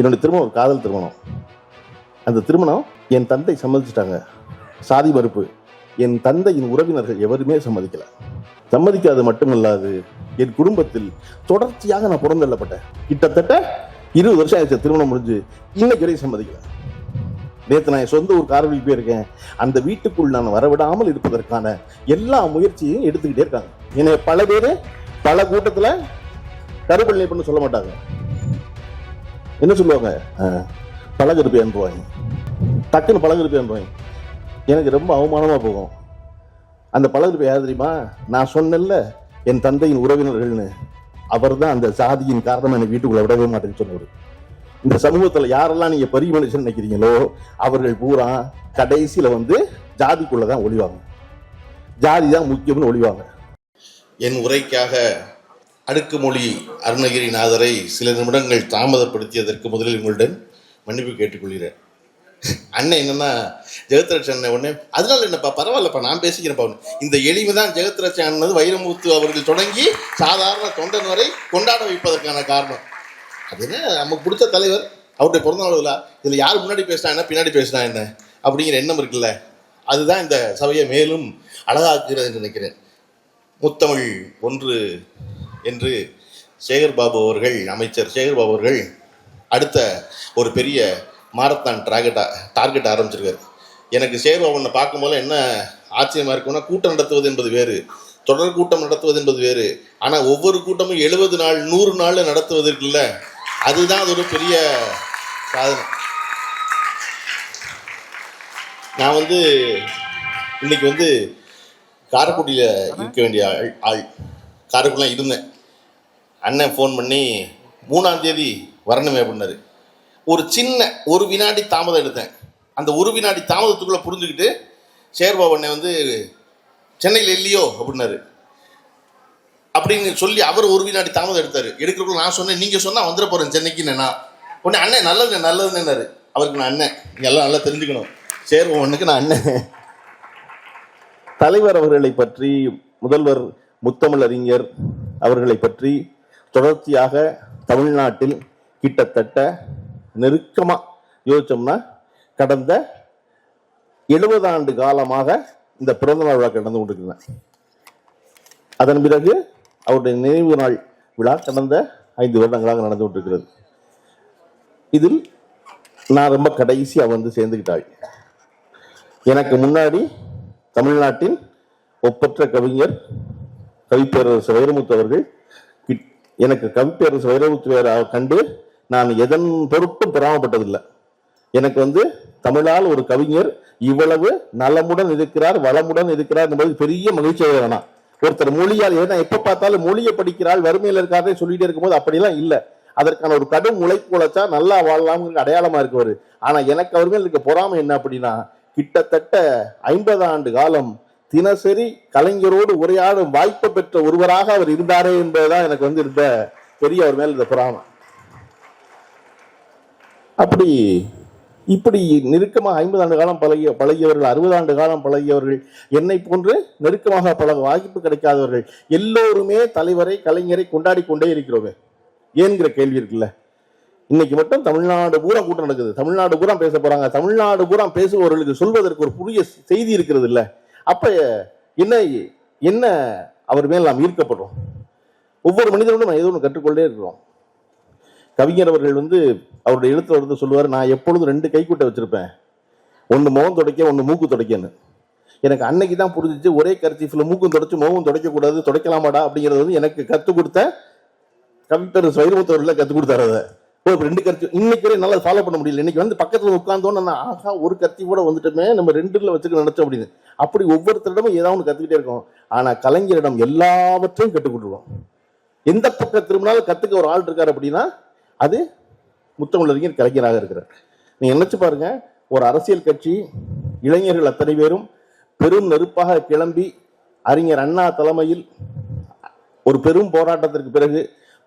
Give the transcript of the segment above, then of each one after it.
என்னுடைய திருமணம் ஒரு காதல் திருமணம். அந்த திருமணம் என் தந்தை சம்மதிச்சிட்டாங்க. சாதி மறுப்பு. என் தந்தையின் உறவினர்கள் எவருமே சம்மதிக்கல. சம்மதிக்காது மட்டுமல்லாது என் குடும்பத்தில் தொடர்ச்சியாக நான் புறந்தள்ளப்பட்டேன். கிட்டத்தட்ட இருபது வருஷம் ஆயிடுச்சு திருமணம் முடிஞ்சு. இன்னைக்கு வரையும் சம்மதிக்கல. நேற்று நான் என் சொந்த ஊர் காரவழிக்கு போயிருக்கேன். அந்த வீட்டுக்குள் நான் வரவிடாமல் இருப்பதற்கான எல்லா முயற்சியையும் எடுத்துக்கிட்டே இருக்காங்க. என்னை பல பேர் பல கூட்டத்தில் கருப்பள்ளி பண்ண சொல்ல மாட்டாங்க. என்ன சொல்லுவாங்க? அஹ், பழகருப்பி அனுப்புவாங்க டக்குன்னு பழகருப்பி அனுப்புவாங்க எனக்கு ரொம்ப அவமானமாக போகும். அந்த பழகிருப்பை யார் தெரியுமா? நான் சொன்னேன்ல என் தந்தையின் உறவினர்கள்னு. அவர் தான் அந்த சாதியின் காரணம் என்னை வீட்டுக்குள்ள விடவே மாட்டேன்னு சொன்னவர். இந்த சமூகத்தில் யாரெல்லாம் நீங்கள் பெரிய மனுஷன் நினைக்கிறீங்களோ அவர்கள் பூரா கடைசியில் வந்து ஜாதிக்குள்ளே தான் ஒழிவாங்க ஜாதி தான் முக்கியம்னு ஒழிவாங்க என் உரைக்காக அடுக்குமொழி அருணகிரிநாதரை சில நிமிடங்கள் தாமதப்படுத்தியதற்கு முதலில் உங்களுடன் மன்னிப்பு கேட்டுக்கொள்கிறேன். அண்ணன் என்னன்னா ஜெகத்ரட்சன் அண்ணன் உடனே அதனால என்னப்பா பரவாயில்லப்பா நான் பேசிக்கிறேன்ப்பா. இந்த எளிமை தான் ஜெகத்ரட்சன் அண்ணது வைரமுத்து அவர்கள் தொடங்கி சாதாரண தொண்டன் வரை கொண்டாட வைப்பதற்கான காரணம். அது என்ன நமக்கு பிடிச்ச தலைவர் அவருடைய பிறந்தநாள் விழா இதில் யார் முன்னாடி பேசினா என்ன பின்னாடி பேசினா என்ன அப்படிங்கிற எண்ணம் இருக்குல்ல. அதுதான் இந்த சபையை மேலும் அழகாக்குகிறது என்று நினைக்கிறேன். முத்தமிழ் ஒன்று என்று சேகர்பாபு அவர்கள் அமைச்சர் சேகர்பாபு அவர்கள் அடுத்த ஒரு பெரிய மாரத்தான் டார்கெட்டாக டார்கெட் ஆரம்பிச்சிருக்காரு. எனக்கு சேகர்பாபுனை பார்க்கும்போது என்ன ஆச்சரியமா இருக்கும்னா கூட்டம் நடத்துவது என்பது வேறு தொடர் கூட்டம் நடத்துவது என்பது வேறு. ஆனால் ஒவ்வொரு கூட்டமும் எழுபது நாள் நூறு நாள் நடத்துவதற்குல்ல அதுதான் அது ஒரு பெரிய சாதனை. நான் வந்து இன்னைக்கு வந்து காரைக்குடியில் இருக்க வேண்டிய ஆள் ஆள் காரைக்குடிலாம் இருந்தேன். அண்ணன் ஃபோன் பண்ணி மூணாம் தேதி வரணுமே அப்படின்னாரு. ஒரு சின்ன ஒரு வினாடி தாமதம் எடுத்தேன். அந்த ஒரு வினாடி தாமதத்துக்குள்ளே புரிஞ்சுக்கிட்டு சேர்பாபு அண்ணன் வந்து சென்னையில் இல்லையோ அப்படின்னாரு. அப்படின்னு சொல்லி அவர் ஒரு வினாடி தாமதம் எடுத்தார். எடுக்கிறக்குள்ள நான் சொன்னேன் நீங்கள் சொன்னால் வந்துட போகிறேன் சென்னைக்கு நான். உடனே அண்ணன் நல்லது நல்லதுன்னாரு அவருக்கு நான் அண்ணன். நீங்க எல்லாம் நல்லா தெரிஞ்சுக்கணும். சேர்பவனுக்கு நான் அண்ணன். தலைவர் அவர்களை பற்றி முதல்வர் முத்தமிழறிஞர் அவர்களை பற்றி தொடர்ச்சியாக தமிழ்நாட்டில் கிட்டத்தட்ட நெருக்கமா யோசிச்சோம்னா கடந்த எழுபது ஆண்டு காலமாக இந்த பிறந்தநாள் விழா கடந்து கொண்டிருக்கிறேன் அதன் பிறகு அவருடைய நினைவு நாள் விழா கடந்த ஐந்து வருடங்களாக நடந்து கொண்டிருக்கிறது. இதில் நான் ரொம்ப கடைசியாக வந்து சேர்ந்துக்கிட்டாள் எனக்கு முன்னாடி தமிழ்நாட்டின் ஒப்பற்ற கவிஞர் கவிப்பேரரசு வைரமுத்து அவர்கள் எனக்கு கவிப்பேரரசு வைரமுத்து வேற கண்டு நான் எதன் பொருட்டும் பெறாமப்பட்டதில்லை. எனக்கு வந்து தமிழால் ஒரு கவிஞர் இவ்வளவு நலமுடன் இருக்கிறார் வளமுடன் இருக்கிறார் என்பது பெரிய மகிழ்ச்சியாக வேணாம் ஒருத்தர் மொழியால் ஏன்னா எப்ப பார்த்தாலும் மொழியை படிக்கிறாள் வறுமையில் இருக்காதே சொல்லிட்டே இருக்கும்போது அப்படிலாம் இல்லை. அதற்கான ஒரு கடும் உழைப்பு உழைச்சா நல்லா வாழலாம்ங்கிற அடையாளமா இருக்கவர். ஆனா எனக்கு அவர் மேல் இருக்க பொறாமை என்ன அப்படின்னா கிட்டத்தட்ட ஐம்பது ஆண்டு காலம் தினசரி கலைஞரோடு உரையாடும் வாய்ப்பு பெற்ற ஒருவராக அவர் இருந்தாரே என்பதுதான் எனக்கு வந்து இருந்த பெரிய அவர் மேல் இருந்த பொறாமை அப்படி இப்படி நெருக்கமாக ஐம்பது ஆண்டு காலம் பழகிய பழகியவர்கள் அறுபது ஆண்டு காலம் பழகியவர்கள் என்னை போன்று நெருக்கமாக பழக வாய்ப்பு கிடைக்காதவர்கள் எல்லோருமே தலைவரை கலைஞரை கொண்டாடி கொண்டே இருக்கிறோமே ஏங்கிற கேள்வி இருக்குல்ல. இன்னைக்கு மட்டும் தமிழ்நாடு பூரா கூட்டம் நடக்குது. தமிழ்நாடு பூரா பேச போறாங்க. தமிழ்நாடு பூரா பேசுபவர்களுக்கு சொல்வதற்கு ஒரு புதிய செய்தி இருக்கிறது இல்லை. அப்ப என்ன என்ன அவர் மேல் நாம் ஈர்க்கப்படுறோம்? ஒவ்வொரு மனிதனும் ஏதோ ஒன்று கற்றுக்கொண்டே இருக்கிறோம். கவிஞர் அவர்கள் வந்து அவருடைய எழுத்துல வந்து சொல்லுவார் நான் எப்பொழுதும் ரெண்டு கைக்குட்டை வச்சிருப்பேன். ஒன்று முகம் துடைக்க ஒன்று மூக்கு துடைக்கன்னு. எனக்கு அன்னைக்கு தான் புரிஞ்சிச்சு ஒரே கர்ச்சீஃபில் மூக்கும் துடைச்சி முகம் துடைக்கக்கூடாது துடைக்கலாமாடா அப்படிங்கிறது வந்து எனக்கு கற்றுக் கொடுத்த கவிப்பேர் வைரமுத்தவர்கள் கற்றுக் கொடுத்தாரு அதை. ஓ ரெண்டு கருத்து இன்னைக்கு வரை நல்லா ஃபாலோ பண்ண முடியல. இன்னைக்கு வந்து பக்கத்தில் உட்காந்தோன்னு நான் ஆகா ஒரு கத்தி கூட வந்துட்டுமே நம்ம ரெண்டுல வச்சுக்க நினைச்சோம் அப்படின்னு. அப்படி ஒவ்வொருத்தரிடமும் ஏதாவது ஒன்று கற்றுக்கிட்டே இருக்கோம். ஆனால் கலைஞரிடம் எல்லாவற்றையும் கற்றுக்கொண்டுருவோம் எந்த பக்கம் திரும்பினாலும் கற்றுக்க ஒரு ஆள் இருக்கார் அப்படின்னா அது முத்தமிழறிஞர் கலைஞராக இருக்கிறார். நீங்கள் நினச்சி பாருங்க ஒரு அரசியல் கட்சி இளைஞர்கள் அத்தனை பேரும் பெரும் நெருப்பாக கிளம்பி அறிஞர் அண்ணா தலைமையில் ஒரு பெரும் போராட்டத்திற்கு பிறகு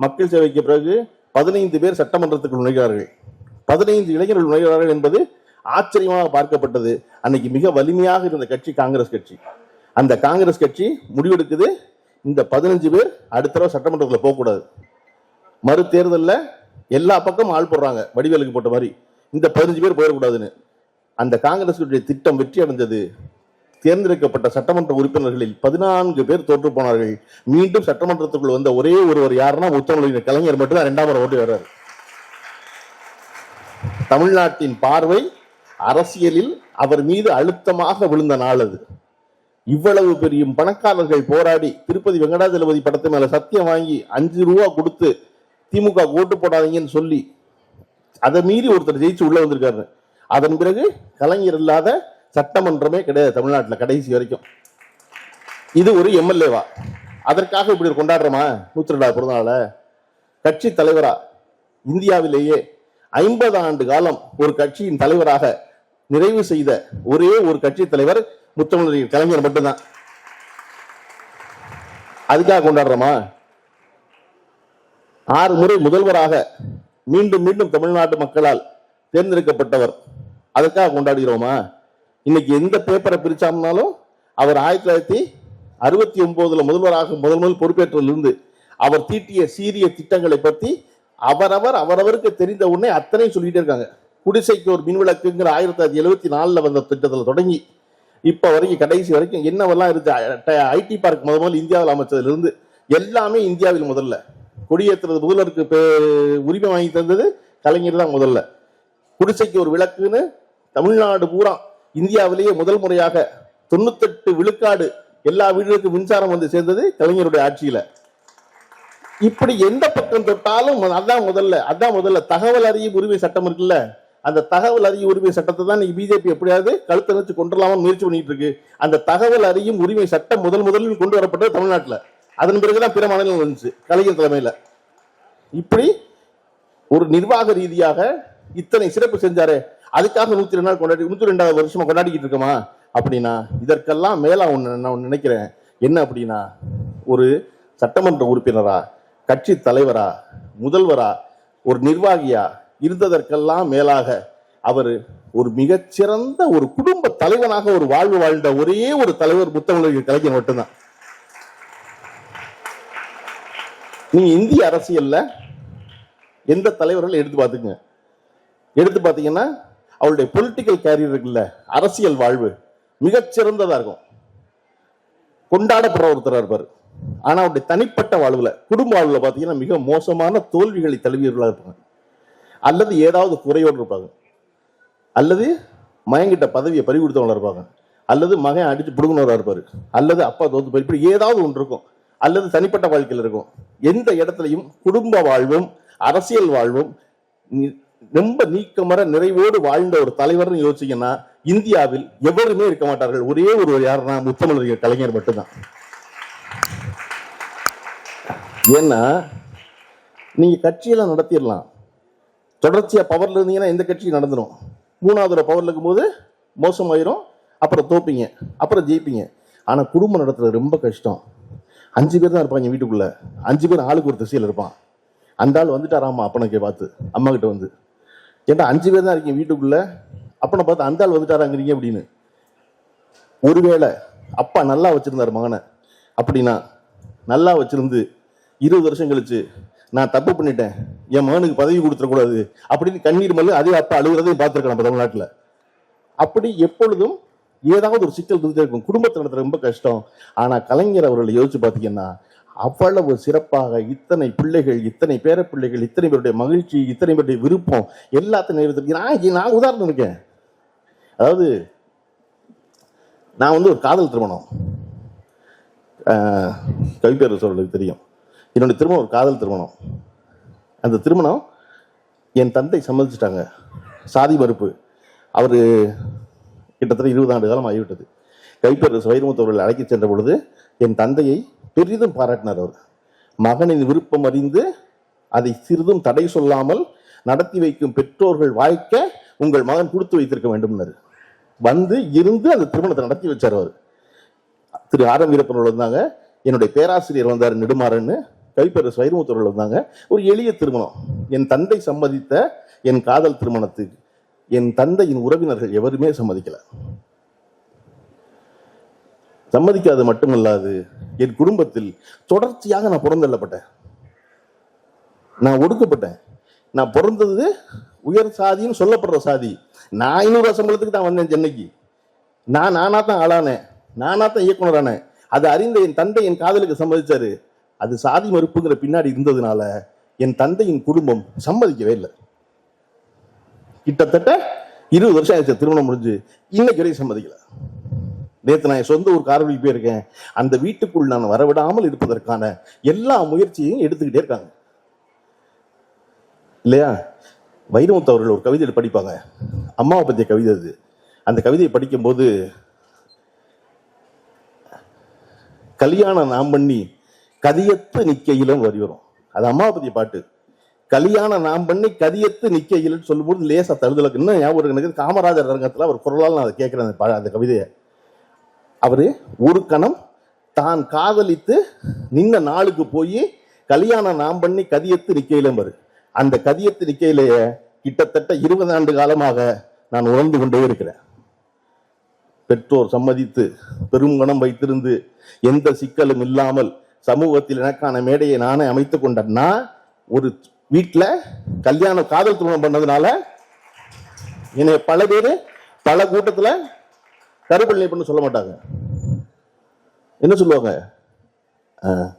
மக்கள் சேவைக்கு பிறகு பதினைந்து பேர் சட்டமன்றத்துக்கு நுழைகிறார்கள். பதினைந்து இளைஞர்கள் நுழைகிறார்கள் என்பது ஆச்சரியமாக பார்க்கப்பட்டது. அன்னைக்கு மிக வலிமையாக இருந்த கட்சி காங்கிரஸ் கட்சி. அந்த காங்கிரஸ் கட்சி முடிவெடுக்குது. இந்த பதினஞ்சு பேர் அடுத்த தடவை சட்டமன்றத்தில் போகக்கூடாது மறு தேர்தலில் எல்லா பக்கமும் ஆள் போடுறாங்க. வடிவேலுக்கு போட்ட மாதிரி. இந்த பதினஞ்சு பேர் போயிடக்கூடாதுன்னு. அந்த காங்கிரஸ் கட்சியுடைய திட்டம் வெற்றி அடைஞ்சது தேர்ந்தெடுக்கப்பட்ட சட்டமன்ற உறுப்பினர்களில் பதினான்கு பேர் தோற்று போனார்கள். மீண்டும் சட்டமன்றத்துக்குள் வந்த ஒரே ஒருவர் யாருன்னா முத்தமிழின் கலைஞர் மட்டும்தான் இரண்டாம் முறை ஓட்டு வர்றாரு. தமிழ்நாட்டின் பார்வை அரசியலில் அவர் மீது அழுத்தமாக விழுந்த நாள் அது. இவ்வளவு பெரிய பணக்காரர்கள் போராடி திருப்பதி வெங்கடாஜலபதி படத்து மேல சத்தியம் வாங்கி அஞ்சு ரூபா கொடுத்து திமுக ஓட்டு போடாதீங்கன்னு சொல்லி அதை மீறி ஒருத்தர் ஜெயிச்சு உள்ள வந்திருக்காரு. அதன் பிறகு கலைஞர் இல்லாத சட்டமன்றமே கிடையாது தமிழ்நாட்டில் கடைசி வரைக்கும். இது ஒரு எம்எல்ஏவா? அதற்காக இப்படி கொண்டாடுறோமா? நூத்தி ரெண்டாவது பிறந்தநாள? கட்சி தலைவரா? இந்தியாவிலேயே ஐம்பது ஆண்டு காலம் ஒரு கட்சியின் தலைவராக நிறைவு செய்த ஒரே ஒரு கட்சி தலைவர் முத்தமிழ் கலைஞர் மட்டும்தான். அதுக்காக கொண்டாடுறோமா? ஆறு முறை முதல்வராக மீண்டும் மீண்டும் தமிழ்நாட்டு மக்களால் தேர்ந்தெடுக்கப்பட்டவர் அதற்காக கொண்டாடுகிறோமா? இன்னைக்கு எந்த பேப்பரை பிரிச்சாம்னாலும் அவர் ஆயிரத்தி தொள்ளாயிரத்தி அறுபத்தி ஒன்பதுல முதல்வராக முதல் முதல் பொறுப்பேற்றிலிருந்து அவர் தீட்டிய சீரிய திட்டங்களை பற்றி அவரவர் அவரவருக்கு தெரிந்த உடனே அத்தனையும் சொல்லிட்டே இருக்காங்க. குடிசைக்கு ஒரு மின்விளக்குங்கிற ஆயிரத்தி தொள்ளாயிரத்தி எழுபத்தி நாலில் வந்த திட்டத்தில் தொடங்கி இப்போ வரைக்கும் கடைசி வரைக்கும் என்னவெல்லாம் இருக்கு? ஐடி பார்க் முதல் முதல் இந்தியாவில் அமைச்சதுலேருந்து எல்லாமே இந்தியாவில் முதல்ல. கொடியேற்றுறது முதல்வருக்கு உரிமை வாங்கி தந்தது கலைஞர் தான் முதல்ல. குடிசைக்கு ஒரு விளக்குன்னு தமிழ்நாடு பூரா இந்தியாவிலேயே முதல் முறையாக தொண்ணூத்தெட்டு விழுக்காடு எல்லா வீடுகளுக்கும் மின்சாரம் வந்து சேர்ந்தது கலைஞருடைய ஆட்சியில. இப்படி எந்த பக்கம் தொட்டாலும் அதான் முதல்ல அதான் முதல்ல. தகவல் அறியும் உரிமை சட்டம் இருக்குல்ல? அந்த தகவல் அறியும் உரிமை சட்டத்தை தான் நீங்க பிஜேபி எப்படியாவது கழுத்தை நினைச்சு கொண்டுலாமன்னு முயற்சி பண்ணிட்டு இருக்கு. அந்த தகவல் அறியும் உரிமை சட்டம் முதல் முதலில் கொண்டு வரப்பட்டது தமிழ்நாட்டில். அதன் பிறகுதான் பிற மாநிலங்கள் வந்துச்சு கலைஞர் தலைமையில். இப்படி ஒரு நிர்வாக ரீதியாக இத்தனை சிறப்பு செஞ்சாரு அதுக்காக நூத்தி ரெண்டு நாள் கொண்டாடி நூத்தி ரெண்டாவது வருஷமா கொண்டாடிக்கிட்டு இருக்கோமா? அப்படின்னா இதற்கெல்லாம் மேலா ஒன்று நான் நினைக்கிறேன். என்ன அப்படின்னா ஒரு சட்டமன்ற உறுப்பினரா கட்சி தலைவரா முதல்வரா ஒரு நிர்வாகியா இருந்ததற்கெல்லாம் மேலாக அவர் ஒரு மிகச்சிறந்த ஒரு குடும்ப தலைவனாக ஒரு வாழ்வு வாழ்ந்த ஒரே ஒரு தலைவர் முத்தமிழர் கலைஞர் மட்டும்தான். நீங்க இந்திய அரசியல்ல எந்த தலைவர்கள் எடுத்து பார்த்துங்க எடுத்து பார்த்தீங்கன்னா அவருடைய பொலிட்டிக்கல் கேரியர் இருக்குல்ல அரசியல் வாழ்வு மிகச்சிறந்ததா இருக்கும். கொண்டாடப்படுற ஒருத்தரா இருப்பார். ஆனா அவருடைய தனிப்பட்ட வாழ்வுல குடும்ப வாழ்வுல பாத்தீங்கன்னா மிக மோசமான தோல்விகளை தழுவியவர்களாக இருப்பாங்க. அல்லது ஏதாவது குறையோடு இருப்பாங்க. அல்லது மயங்கிட்ட பதவியை பறி கொடுத்தவங்களா இருப்பாங்க. அல்லது மகன் அடித்து பிடுங்கினவராக இருப்பார். அல்லது அப்பா தோத்து போய் இப்படி ஏதாவது ஒன்று இருக்கும். அல்லது தனிப்பட்ட வாழ்க்கையில் இருக்கும். எந்த இடத்துலையும் குடும்ப வாழ்வும் அரசியல் வாழ்வும் ரொம்ப நீக்கமர நிறைவோடு வாழ்ந்த ஒரு தலைவர்னு யோசிச்சீங்கன்னா இந்தியாவில் எவருமே இருக்க மாட்டார்கள். ஒரே ஒரு யாருன்னா முத்தமிழர் கலைஞர் மட்டும்தான். ஏன்னா நீங்க கட்சியெல்லாம் நடத்திடலாம். தொடர்ச்சியாக பவரில் இருந்தீங்கன்னா எந்த கட்சியும் நடந்துடும் மூணாவது பவரில் இருக்கும்போது மோசமாயிரும். அப்புறம் தோப்பீங்க. அப்புறம் ஜெயிப்பீங்க. ஆனால் குடும்பம் நடத்துறது ரொம்ப கஷ்டம். அஞ்சு பேர் தான் இருப்பாங்க வீட்டுக்குள்ளே. அஞ்சு பேர் ஆளுக்கு ஒரு திசையில் இருப்பான். அந்த ஆள் வந்துட்டாராம்மா அப்பனுக்கு பார்த்து. அம்மா கிட்ட வந்து. ஏன்டா அஞ்சு பேர் தான் இருக்கீங்க வீட்டுக்குள்ளே? அப்பனை பார்த்து அந்த ஆள் வந்துட்டாராங்கிறீங்க அப்படின்னு. ஒருவேளை அப்பா நல்லா வச்சுருந்தார் மகனை. அப்படின்னா நல்லா வச்சுருந்து இருபது வருஷம் கழிச்சு நான் தப்பு பண்ணிட்டேன். என் மகனுக்கு பதவி கொடுத்துடக்கூடாது அப்படின்னு கண்ணீர் மல்லு அதே அப்பா அழுகிறதையும் பார்த்துருக்கேன் நம்ம தமிழ்நாட்டில். அப்படி எப்பொழுதும் ஏதாவது ஒரு சிக்கல் இருந்துட்டே இருக்கும். குடும்பத்தை நடத்துறது ரொம்ப கஷ்டம். ஆனால் கலைஞர் அவர்களை யோசிச்சு பார்த்தீங்கன்னா அவ்வளவு சிறப்பாக இத்தனை பிள்ளைகள் இத்தனை பேர பிள்ளைகள் இத்தனை பேருடைய மகிழ்ச்சி இத்தனை பேருடைய விருப்பம் எல்லாத்தையும் நிறைவேற்றி நான் நான் உதாரணம் இருக்கேன். அதாவது நான் வந்து ஒரு காதல் திருமணம். கவிப்பேர் சொல்றதுக்கு தெரியும். என்னுடைய திருமணம் ஒரு காதல் திருமணம். அந்த திருமணம் என் தந்தை சம்மதிச்சிட்டாங்க. சாதி மறுப்பு. அவர் கிட்டத்தட்ட இருபது ஆண்டு காலம் ஆகிவிட்டது. கைப்பேர் சுவைரமுத்தவர்கள் அழைக்கச் சென்ற பொழுது என் தந்தையை பெரிதும் பாராட்டினார் அவர். மகனின் விருப்பம் அறிந்து அதை சிறிதும் தடை சொல்லாமல் நடத்தி வைக்கும் பெற்றோர்கள் வாய்க்க உங்கள் மகன் கொடுத்து வைத்திருக்க வேண்டும்னாரு. வந்து இருந்து அந்த திருமணத்தை நடத்தி வச்சார் அவர். திரு ஆர் எம் வீரப்பன் என்னுடைய பேராசிரியர் வந்தார் நெடுமாறன்னு. கைப்பேரசு வைரமுத்து இருந்தாங்க வந்தாங்க. ஒரு எளிய திருமணம். என் தந்தை சம்மதித்த என் காதல் திருமணத்துக்கு என் தந்தையின் உறவினர்கள் எவருமே சம்மதிக்கல. சம்மதிக்காது மட்டுமல்லாது என் குடும்பத்தில் தொடர்ச்சியாக நான் புறந்தள்ளப்பட்டேன். நான் ஒடுக்கப்பட்டேன். நான் பிறந்தது உயர் சாதின்னு சொல்லப்படுற சாதி. நான் ஐநூறு சம்பளத்துக்கு தான் வந்தேன் சென்னைக்கு. நான் நானா தான் ஆளானேன். நானா தான் இயக்குனரானேன். அதை அறிந்த என் தந்தை என் காதலுக்கு சம்மதிச்சாரு. அது சாதி மறுப்புங்கிற பின்னாடி இருந்ததுனால என் தந்தையின் குடும்பம் சம்மதிக்கவே இல்லை. கிட்டத்தட்ட இருபது வருஷம் ஆயிடுச்சு திருமணம் முடிஞ்சு. இன்னைக்கு வரையும் சம்மதிக்கல. நேற்று நான் என் சொந்த ஊர் காரவழி போயிருக்கேன். அந்த வீட்டுக்குள் நான் வரவிடாமல் இருப்பதற்கான எல்லா முயற்சியையும் எடுத்துக்கிட்டே இருக்காங்க. இல்லையா? வைரமுத்து அவர்கள் ஒரு கவிதையில் படிப்பாங்க. அம்மாவை பற்றிய கவிதை அது. அந்த கவிதையை படிக்கும்போது கல்யாணம் நாம் பண்ணி கதியத்து நிக்கையிலும் வருகிறோம். அது அம்மாவை பற்றிய பாட்டு. கல்யாணம் நாம் பண்ணி கதியத்து நிக்கையில் சொல்லும்போது லேசா தழுதலுக்கு இன்னும் ஞாபகம் எனக்கு காமராஜர் ரங்கத்தில் அவர் குரலால் நான் அதை கேட்குறேன் அந்த அந்த கவிதையை. அவரு ஒரு கணம் தான் காதலித்து நின்ன நாளுக்கு போய் கல்யாணம் நாம் பண்ணி கதியத்து நிக்கையிலும் வரு. அந்த கதியத்து நிக்கையிலேயே கிட்டத்தட்ட இருபது ஆண்டு காலமாக நான் உணர்ந்து கொண்டே இருக்கிறேன். பெற்றோர் சம்மதித்து பெரும் கணம் வைத்திருந்து எந்த சிக்கலும் இல்லாமல் சமூகத்தில் எனக்கான மேடையை நானே அமைத்துக் கொண்டேன்னா ஒரு வீட்டில் கல்யாணம் காதல் திருமணம் பண்ணதுனால என்னை பல பேர் பல கூட்டத்தில் கருப்பள்ளி பண்ண சொல்ல மாட்டாங்க. என்ன சொல்லுவாங்க? ஆஹ்,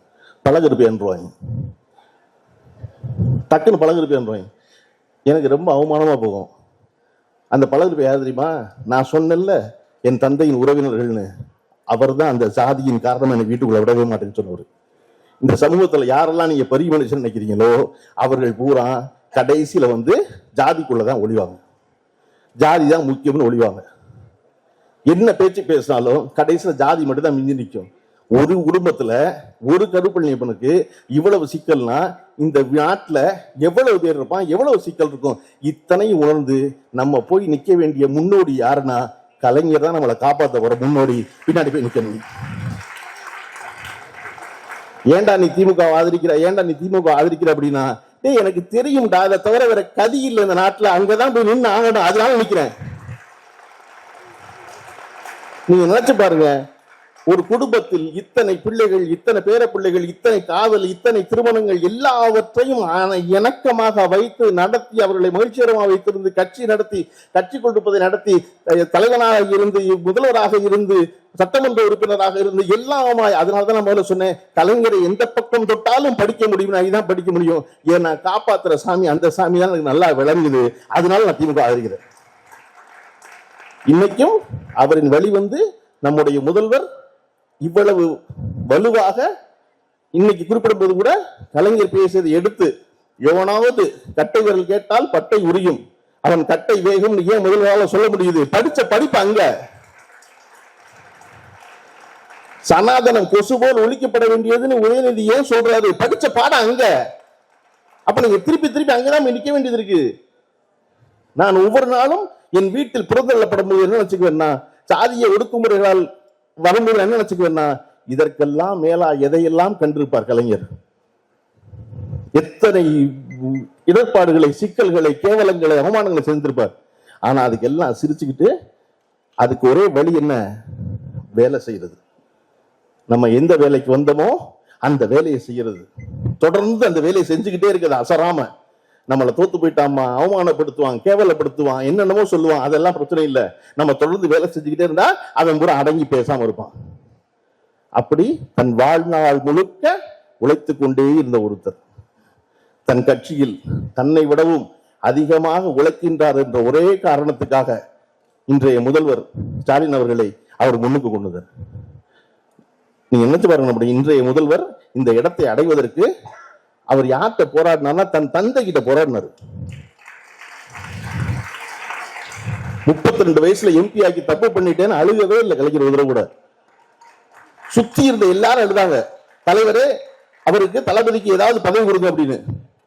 பழகருப்பியான்ருவாங்க டக்குன்னு பழகருப்பியான்ருவாங்க எனக்கு ரொம்ப அவமானமா போகும். அந்த பழகருப்பி யார் தெரியுமா? நான் சொன்னேன்ல என் தந்தையின் உறவினர்கள்னு. அவர் தான் அந்த சாதியின் காரணம் என்னை வீட்டுக்குள்ள விடவே மாட்டேன்னு சொன்னவர். இந்த சமூகத்துல யாரெல்லாம் நீங்க பெரிய மனுஷன் நினைக்கிறீங்களோ அவர்கள் பூரா கடைசியில வந்து ஜாதிக்குள்ளதான் ஒளிவாங்க. ஜாதி தான் முக்கியம்னு ஒளிவாங்க. என்ன பேச்சு பேசினாலும் கடைசியில் ஜாதி மட்டும்தான் மிஞ்சி நிற்கும். ஒரு குடும்பத்தில் ஒரு கருப்பள்ளியப்பனுக்கு இவ்வளவு சிக்கல்னா இந்த நாட்டில் எவ்வளவு பேர் இருப்பான் எவ்வளவு சிக்கல் இருக்கும்? இத்தனையும் உணர்ந்து நம்ம போய் நிற்க வேண்டிய முன்னோடி யாருன்னா கலைஞர் தான் நம்மளை காப்பாத்த போற. முன்னோடி பின்னாடி போய் நிக்கணும். ஏன்டா நீ திமுக ஆதரிக்கிற? ஏன்டா நீ திமுக ஆதரிக்கிற அப்படின்னா டேய் எனக்கு தெரியும்டா. அதை தவிர வேற கதி இல்லை இந்த நாட்டுல. அங்கதான் போய் நின்று ஆகணும். அதனால நிக்கிறேன். நீங்க நினைச்சு பாருங்க. ஒரு குடும்பத்தில் இத்தனை பிள்ளைகள் இத்தனை பேர பிள்ளைகள் இத்தனை காதல் இத்தனை திருமணங்கள் எல்லாவற்றையும் இணக்கமாக வைத்து நடத்தி அவர்களை மகிழ்ச்சிகரமாக வைத்திருந்து கட்சி நடத்தி கட்சி கொடுப்பதை நடத்தி தலைவனாக இருந்து முதல்வராக இருந்து சட்டமன்ற உறுப்பினராக இருந்து எல்லாமாய் அதனால தான் நான் முதல்ல சொன்னேன் கலைஞரை எந்த பக்கம் தொட்டாலும் படிக்க முடியும் நான் படிக்க முடியும். ஏன்னா காப்பாத்துற சாமி அந்த சாமி தான் எனக்கு நல்லா விளங்குது. அதனால நான் திமுக ஆதரிக்கிறேன். இன்னைக்கும் அவரின் வழி வந்து நம்முடைய முதல்வர் இவ்வளவு வலுவாக இன்னைக்கு குறிப்பிடும்போது கூட கலைஞர் பேசியதை எடுத்து எவனாவது கட்டை விரல் கேட்டால் பட்டை உரியும். அவன் கட்டை வேகம் ஏன் முதல்வரால் சொல்ல முடியுது? படிச்ச படிப்பு அங்க. சனாதனம் கொசு போல் ஒழிக்கப்பட வேண்டியதுன்னு உதயநிதி ஏன் சொல்றாரு? படிச்ச பாடம் அங்க. அப்ப நீங்க திருப்பி திருப்பி அங்கதான் நிக்க வேண்டியது இருக்கு. நான் ஒவ்வொரு நாளும் என் வீட்டில் புறந்தள்ளப்படும் போது என்ன வச்சுக்குவேன்னா சாதிய ஒடுக்குமுறைகளால் வரும்போது என்ன நினைச்சுக்குவேன்னா இதற்கெல்லாம் மேலா எதையெல்லாம் கண்டிருப்பார் கலைஞர்? எத்தனை இடர்பாடுகளை சிக்கல்களை கேவலங்களை அவமானங்களை செஞ்சிருப்பார். ஆனா அதுக்கெல்லாம் சிரிச்சுக்கிட்டு அதுக்கு ஒரே வழி என்ன? வேலை செய்யறது நம்ம எந்த வேலைக்கு வந்தோமோ அந்த வேலையை செய்யறது. தொடர்ந்து அந்த வேலையை செஞ்சுக்கிட்டே இருக்குது அசராம. நம்மளை தோத்து போயிட்டாமா அவமானப்படுத்துவான் கேவலப்படுத்துவான் என்னென்னமோ சொல்லுவான் அதெல்லாம் பிரச்சனை இல்லை. நம்ம தொடர்ந்து வேலை செஞ்சுக்கிட்டே இருந்தா அவன் கூட அடங்கி பேசாம இருப்பான். அப்படி தன் வாழ்நாள் முழுக்க உழைத்துக் கொண்டே இருந்த ஒருத்தர். தன் கட்சியில் தன்னை விடவும் அதிகமாக உழைக்கின்றார் என்ற ஒரே காரணத்துக்காக இன்றைய முதல்வர் ஸ்டாலின் அவர்களை அவர் முன்னுக்கு கொண்டுதார் நீங்க நினைச்சு பாருங்க நம்முடைய இன்றைய முதல்வர் இந்த இடத்தை அடைவதற்கு அவர் யார்கிட்ட போராடினார்னா தன் தந்தை கிட்ட போராடினார். முப்பத்தி ரெண்டு வயசுல எம்பி ஆக்கி தப்பு பண்ணிட்டேன்னு அழுகவே இல்லை கலைஞர் ஒரு கூட. சுத்தி இருந்த எல்லாரும் எழுதாங்க தலைவரே அவருக்கு தளபதிக்கு ஏதாவது பதவி கொடுங்க அப்படின்னு.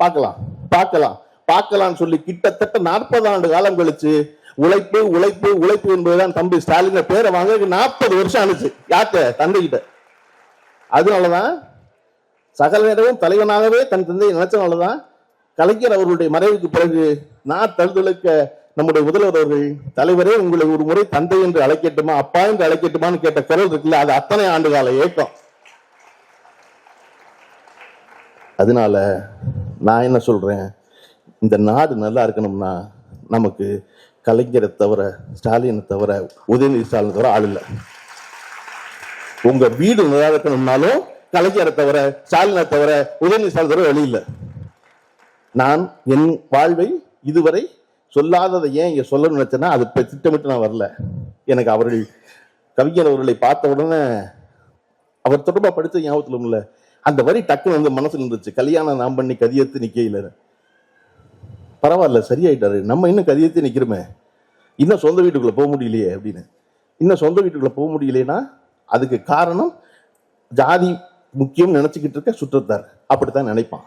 பார்க்கலாம் பார்க்கலாம் பார்க்கலாம்னு சொல்லி கிட்டத்தட்ட நாற்பது ஆண்டு காலம் கழிச்சு உழைப்பு உழைப்பு உழைப்பு என்பதுதான் தம்பி ஸ்டாலின் பேரை வாங்க நாற்பது வருஷம் ஆனிச்சு யார்கிட்ட? தந்தை கிட்ட அதனாலதான் சகல நேரமும் தலைவனாகவே தன் தந்தையை நினைச்சனாலதான் கலைஞர் அவர்களுடைய மறைவுக்கு பிறகு நான் தழுதலுக்க நம்முடைய முதல்வர் அவர்கள் தலைவரே உங்களை ஒரு முறை தந்தை என்று அழைக்கட்டுமா? அப்பா என்று அழைக்கட்டுமான்னு கேட்ட குரல் இருக்குல்ல அது அத்தனை ஆண்டு கால ஏக்கம். அதனால நான் என்ன சொல்றேன் இந்த நாடு நல்லா இருக்கணும்னா நமக்கு கலைஞரை தவிர ஸ்டாலினை தவிர உதயநிதி ஸ்டாலினை தவிர ஆள் இல்லை. உங்க வீடு நல்லா இருக்கணும்னாலும் கலைஞரை தவிர ஸ்டாலினை தவிர உதயநிதி ஸ்டாலினை தவிர வழி நான் என் வாழ்வை இதுவரை சொல்லாததை ஏன் இங்கே சொல்லணும்னு நினைச்சேன்னா அது இப்போ திட்டமிட்டு நான் வரல. எனக்கு அவர்கள் கவிஞர் அவர்களை பார்த்த உடனே அவர் தொடர்பாக படித்த ஞாபகத்துல இல்லை அந்த வரி டக்குன்னு வந்து மனசில் இருந்துச்சு. கல்யாணம் நாம் பண்ணி கதியத்து நிற்கையில் பரவாயில்ல சரியாயிட்டாரு. நம்ம இன்னும் கதியத்து நிற்கிறோமே இன்னும் சொந்த வீட்டுக்குள்ளே போக முடியலையே அப்படின்னு. இன்னும் சொந்த வீட்டுக்குள்ளே போக முடியலைன்னா அதுக்கு காரணம் ஜாதி முக்கியம் நினைச்சுக்கிட்டு இருக்க சுற்றத்தார். அப்படித்தான் நினைப்பான்.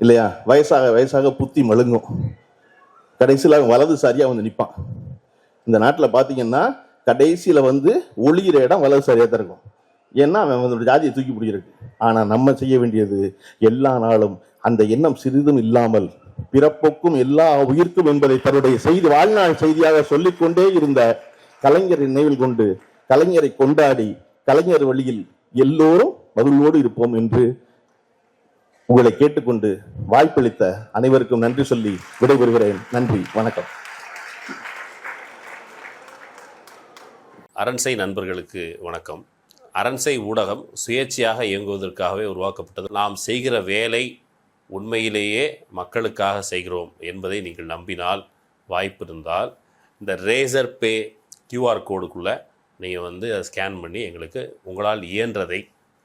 இல்லையா? வயசாக வயசாக புத்தி மழுங்கும். கடைசியில் அவன் வலதுசாரியாக வந்து நிற்பான் இந்த நாட்டில் பார்த்தீங்கன்னா கடைசியில் வந்து ஒளிகிற இடம் வலதுசாரியாக தான் இருக்கும். ஏன்னா அவன் வந்து ஜாதியை தூக்கி பிடிக்கிறது ஆனால் நம்ம செய்ய வேண்டியது எல்லா நாளும் அந்த எண்ணம் சிறிதும் இல்லாமல் பிறப்புக்கும் எல்லா உயிர்க்கும் என்பதை தன்னுடைய செய்தி வாழ்நாள் செய்தியாக சொல்லிக்கொண்டே இருந்த கலைஞரை நினைவில் கொண்டு கலைஞரை கொண்டாடி கலைஞர் வழியில் எல்லோரும் மகிழ்வோடு இருப்போம் என்று உங்களை கேட்டுக்கொண்டு வாய்ப்பளித்த அனைவருக்கும் நன்றி சொல்லி விடைபெறுகிறேன். நன்றி. வணக்கம். அரண்சை நண்பர்களுக்கு வணக்கம். அரண்சை ஊடகம் சுயேட்சையாக இயங்குவதற்காகவே உருவாக்கப்பட்டது. நாம் செய்கிற வேலை உண்மையிலேயே மக்களுக்காக செய்கிறோம் என்பதை நீங்கள் நம்பினால் வாய்ப்பு இருந்தால் இந்த ரேசர் பே கியூஆர் கோடுக்குள்ளே நீங்கள் வந்து அதை ஸ்கேன் பண்ணி எங்களுக்கு உங்களால் இயன்றதை